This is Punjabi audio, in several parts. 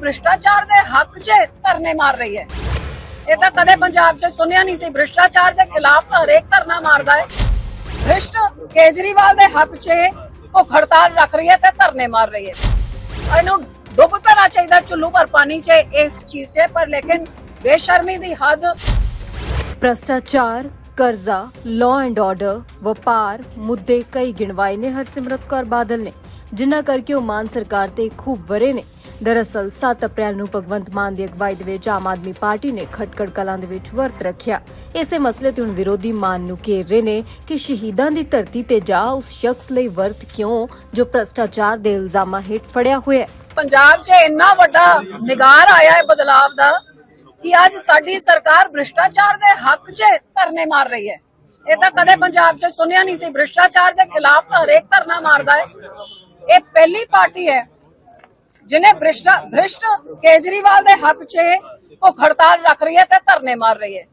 ਭ੍ਰਿਸ਼ਟਾਚਾਰ ਦੇ ਹੱਕ 'ਚ ਧਰਨੇ ਮਾਰ ਰਹੀ ਹੈ। ਇਹ ਤਾਂ ਕਦੇ ਪੰਜਾਬ 'ਚ ਸੁਣਿਆ ਨਹੀਂ ਸੀ। ਭ੍ਰਿਸ਼ਟਾਚਾਰ ਦੇ ਖਿਲਾਫ ਤਾਂ ਹਰੇਕ ਧਰਨਾ ਮਾਰਦਾ ਹੈ। ਭ੍ਰਿਸ਼ਟ ਕੇਜਰੀਵਾਲ ਦੇ ਹੱਕ 'ਚ ਉਹ ਹੜਤਾਲ ਰੱਖ ਰਹੀ ਹੈ ਤੇ ਧਰਨੇ ਮਾਰ ਰਹੀ ਹੈ। ਇਹਨੂੰ ਡੁੱਬ ਪੈਣਾ ਚਾਹੀਦਾ ਚੁੱਲੂ ਪਰ ਪਾਣੀ 'ਚ ਇਸ ਚੀਜ਼ 'ਚ, ਪਰ ਲੇਕਿਨ ਬੇਸ਼ਰਮੀ ਦੀ ਹੱਦ। ਭ੍ਰਸ਼ਟਾਚਾਰ, ਕਰਜ਼ਾ ਲਾਅ ਐਂਡ ਆਰਡਰ ਵਪਾਰ ਮੁੱਦੇ ਕਈ ਗਿਣਵਾਏ ਨੇ। ਹਰਸਿਮਰਤ ਕੌਰ ਬਾਦਲ ਨੇ, ਜਿਨ੍ਹਾਂ ਕਰਕੇ ਉਹ ਮਾਨ ਸਰਕਾਰ ਤੇ ਖੂਬ ਵਰੇ ਨੇ। ਦਰਅਸਲ 7 ਅਪ੍ਰੈਲ ਨੂੰ ਭਗਵੰਤ ਮਾਨ ਦੀ ਅਗਵਾਈ ਦੇ ਵਿੱਚ ਆਮ ਆਦਮੀ ਪਾਰਟੀ ਨੇ ਖਟਕੜ ਕਲਾਂ ਦੇ ਵਿੱਚ ਵਰਤ ਰੱਖਿਆ। ਇਸੇ ਮਸਲੇ ਤੇ ਹੁਣ ਵਿਰੋਧੀ ਮਾਨ ਨੂੰ ਘੇਰ ਰਹੇ ਨੇ ਕਿ ਸ਼ਹੀਦਾਂ ਦੀ ਧਰਤੀ ਤੇ ਜਾ ਉਸ ਸ਼ਖਸ ਲਈ ਵਰਤ ਕਿਉਂ, ਜੋ ਭ੍ਰਸ਼ਟਾਚਾਰ ਦੇ ਇਲਜ਼ਾਮਾਂ ਹੇਠ ਫੜਿਆ ਹੋਇਆ ਹੈ। ਪੰਜਾਬ 'ਚ ਇੰਨਾ ਵੱਡਾ ਨਿਗਾਰ ਆਇਆ ਹੈ ਬਦਲਾਵ ਦਾ ਕਿ ਅੱਜ ਸਾਡੀ ਸਰਕਾਰ ਭ੍ਰਿਸ਼ਟਾਚਾਰ ਦੇ ਹੱਕ 'ਚ ਧਰਨੇ ਮਾਰ ਰਹੀ ਹੈ। ਇਹ ਤਾਂ ਕਦੇ ਪੰਜਾਬ 'ਚ ਸੁਣਿਆ ਨਹੀਂ ਸੀ। ਭ੍ਰਿਸ਼ਟਾਚਾਰ ਦੇ ਖਿਲਾਫ ਹਰੇਕ ਧਰਨਾ ਮਾਰਦਾ ਹੈ। ਇਹ ਪਹਿਲੀ ਪਾਰਟੀ ਹੈ ਜਿਨੇ ਭ੍ਰਿਸ਼ਟਾ ਭ੍ਰਿਸ਼ਟ ਕੇਜਰੀਵਾਲ ਦੇ ਹੱਕ 'ਚ ਉਹ ਹੜਤਾਲ ਰੱਖ ਰਹੀ ਹੈ ਤੇ ਧਰਨੇ ਮਾਰ ਰਹੀ ਹੈ।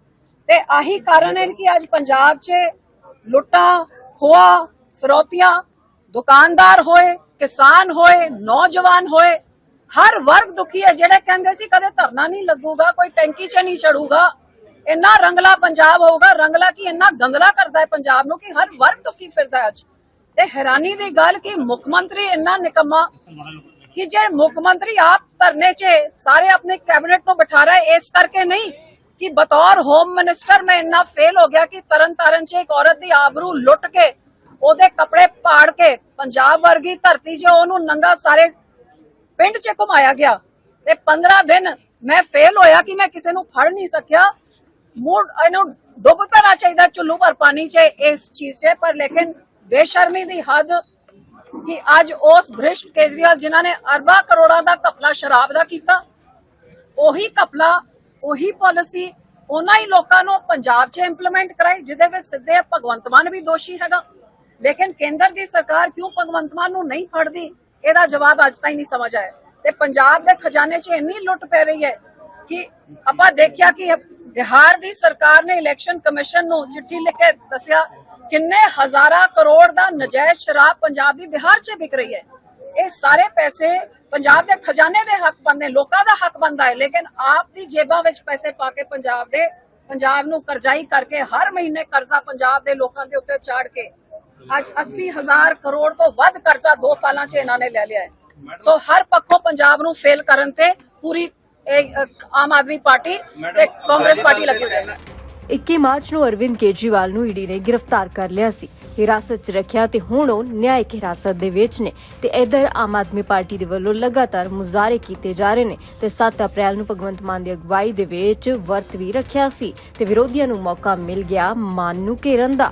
ਤੇ ਆਹੀ ਕਾਰਨ ਹੈ ਕਿ ਅੱਜ ਪੰਜਾਬ 'ਚ ਲੁੱਟਾਂ ਖੋਆ ਫਰੋਤੀਆਂ, ਦੁਕਾਨਦਾਰ ਹੋਏ, ਕਿਸਾਨ ਹੋਏ, ਨੌਜਵਾਨ ਹੋਏ, ਹਰ ਵਰਗ ਦੁਖੀ ਹੈ ਜਿਹੜੇ ਕਹਿੰਦੇ ਸੀ ਕਦੇ ਧਰਨਾ ਨਹੀਂ ਲੱਗੂਗਾ, ਕੋਈ ਟੈਂਕੀ 'ਚ ਨਹੀਂ ਚੜੂਗਾ, ਇੰਨਾ ਰੰਗਲਾ ਪੰਜਾਬ ਹੋਊਗਾ, ਰੰਗਲਾ ਕੀ ਇੰਨਾ ਗੰਗਲਾ ਕਰਦਾ ਹੈ ਪੰਜਾਬ ਨੂੰ ਕਿ ਹਰ ਵਰਗ ਦੁਖੀ ਫਿਰਦਾ ਅੱਜ। ਤੇ ਹੈਰਾਨੀ ਦੀ ਗੱਲ ਕਿ ਮੁੱਖ ਮੰਤਰੀ ਇੰਨਾ ਨਿਕੰਮਾ ਕਿ ਜੇ ਮੁੱਖ ਮੰਤਰੀ ਆਪ ਧਰਨੇ 'ਚ ਸਾਰੇ ਆਪਣੇ ਕੈਬਨਿਟ ਨੂੰ ਬਿਠਾ ਰਿਹਾ ਹੈ, ਇਸ ਕਰਕੇ ਨਹੀਂ ਕਿ ਬਤੌਰ ਹੋਮ ਮਿਨਿਸਟਰ ਮੈਂ ਇੰਨਾ ਫੇਲ ਹੋ ਗਿਆ ਕਿ ਤਰਨ 'ਚ ਇੱਕ ਔਰਤ ਦੀ ਆਬਰੂ ਲੁੱਟ ਕੇ ਉਹਦੇ ਕੱਪੜੇ ਪਾੜ ਕੇ ਪੰਜਾਬ ਵਰਗੀ ਧਰਤੀ 'ਚ ਉਹਨੂੰ ਨੰਗਾ ਸਾਰੇ ਪਿੰਡ 'ਚ ਘੁਮਾਇਆ ਗਿਆ ਤੇ 15 ਦਿਨ ਮੈਂ ਫੇਲ ਹੋਇਆ ਕਿ ਮੈਂ ਕਿਸੇ ਨੂੰ ਫੜ ਨਹੀਂ ਸਕਿਆ। ਮੂਡ ਇਹਨੂੰ ਡੁੱਬ ਪੈਣਾ ਚਾਹੀਦਾ ਚੁੱਲੂ ਪਰ ਪਾਣੀ 'ਚ ਇਸ ਚੀਜ਼ 'ਚ ਪਰ ਲੇਕਿਨ ਬੇਸ਼ਰਮੀ ਦੀ ਹੱਦ ਕਿ ਅੱਜ ਉਸ ਭ੍ਰਿਸ਼ਟ ਕੇਜਰੀਵਾਲ ਜਿਨ੍ਹਾਂ ਨੇ ਅਰਬਾਂ ਕਰੋੜਾਂ ਦਾ ਕਪਲਾ ਸ਼ਰਾਬ ਦਾ ਕੀਤਾ, ਉਹੀ ਕਪਲਾ ਉਹੀ ਪਾਲਿਸੀ, ਉਹਨਾਂ ਹੀ ਲੋਕਾਂ ਨੂੰ ਪੰਜਾਬ 'ਚ ਇੰਪਲੀਮੈਂਟ ਕਰਾਈ, ਜਿਹਦੇ ਵਿੱਚ ਸਿੱਧੇ ਭਗਵੰਤ ਮਾਨ ਵੀ ਦੋਸ਼ੀ ਹੈਗਾ। ਲੇਕਿਨ ਕੇਂਦਰ ਦੀ ਸਰਕਾਰ ਕਿਉਂ ਭਗਵੰਤ ਮਾਨ ਨੂੰ ਨਹੀਂ ਫੜਦੀ? ਇਹਦਾ ਜਵਾਬ ਅੱਜ ਤਾਈਂ ਨਹੀਂ ਸਮਝ ਆਇਆ। ਤੇ ਪੰਜਾਬ ਦੇ ਖਜ਼ਾਨੇ 'ਚ ਇੰਨੀ ਲੁੱਟ ਪੈ ਰਹੀ ਹੈ ਕਿ ਆਪਾਂ ਦੇਖਿਆ ਕਿ ਬਿਹਾਰ ਦੀ ਸਰਕਾਰ ਨੇ ਇਲੈਕਸ਼ਨ ਕਮਿਸ਼ਨ ਨੂੰ ਚਿੱਠੀ ਲਿਖ ਕੇ ਦੱਸਿਆ ਕਿੰਨੇ ਹਜ਼ਾਰਾਂ ਕਰੋੜ ਦਾ ਨਜਾਇਜ਼ ਸ਼ਰਾਬ ਪੰਜਾਬ ਦੀ ਬਿਹਾਰ 'ਚ ਵਿਕ ਰਹੀ ਹੈ। ਇਹ ਸਾਰੇ ਪੈਸੇ ਪੰਜਾਬ ਦੇ ਖਜ਼ਾਨੇ ਦੇ ਹੱਕ ਬਣਦੇ ਲੋਕਾਂ ਦਾ ਹੱਕ ਬਣਦਾ ਹੈ। ਲੇਕਿਨ ਆਪ ਦੀ ਜੇਬਾਂ ਵਿੱਚ ਪੈਸੇ ਪਾ ਕੇ ਪੰਜਾਬ ਦੇ ਪੰਜਾਬ ਨੂੰ ਕਰਜ਼ਾਈ ਕਰਕੇ ਹਰ ਮਹੀਨੇ ਕਰਜ਼ਾ ਪੰਜਾਬ ਦੇ ਲੋਕਾਂ ਦੇ ਉੱਤੇ ਚਾੜ ਕੇ ਅੱਜ 80000 ਕਰੋੜ ਤੋਂ ਵੱਧ ਕਰਜ਼ਾ 2 ਸਾਲਾਂ 'ਚ ਇਹਨਾਂ ਨੇ ਲੈ ਲਿਆ ਹੈ। ਸੋ ਹਰ ਪੱਖੋਂ ਪੰਜਾਬ ਨੂੰ ਫੇਲ ਕਰਨ ਤੇ ਪੂਰੀ ਆਮ ਆਦਮੀ ਪਾਰਟੀ ਤੇ ਕਾਂਗਰਸ ਪਾਰਟੀ ਲੱਗੀ ਹੋਈ ਹੈ। 21 ਮਾਰਚ ਨੂੰ ਅਰਵਿੰਦ ਕੇਜਰੀਵਾਲ ਨੂੰ ਈਡੀ ਨੇ ਗ੍ਰਿਫਤਾਰ ਕਰ ਲਿਆ ਸੀ। ਹਿਰਾਸਤ 'ਚ ਰੱਖਿਆ ਤੇ ਹੁਣ ਉਹ ਨਿਆਇਕ ਹਿਰਾਸਤ ਦੇ ਵਿੱਚ ਨੇ ਤੇ ਇਧਰ ਆਮ ਆਦਮੀ ਪਾਰਟੀ ਦੇ ਵੱਲੋਂ ਲਗਾਤਾਰ ਮੁਜ਼ਾਹਰੇ ਕੀਤੇ ਜਾ ਰਹੇ ਨੇ ਤੇ 7 ਅਪ੍ਰੈਲ ਨੂੰ ਭਗਵੰਤ ਮਾਨ ਦੀ ਅਗਵਾਈ ਦੇ ਵਿੱਚ ਵਰਤ ਵੀ ਰੱਖਿਆ ਸੀ ਤੇ ਵਿਰੋਧੀਆਂ ਨੂੰ ਮੌਕਾ ਮਿਲ ਗਿਆ ਮਾਨ ਨੂੰ ਘੇਰਨ ਦਾ।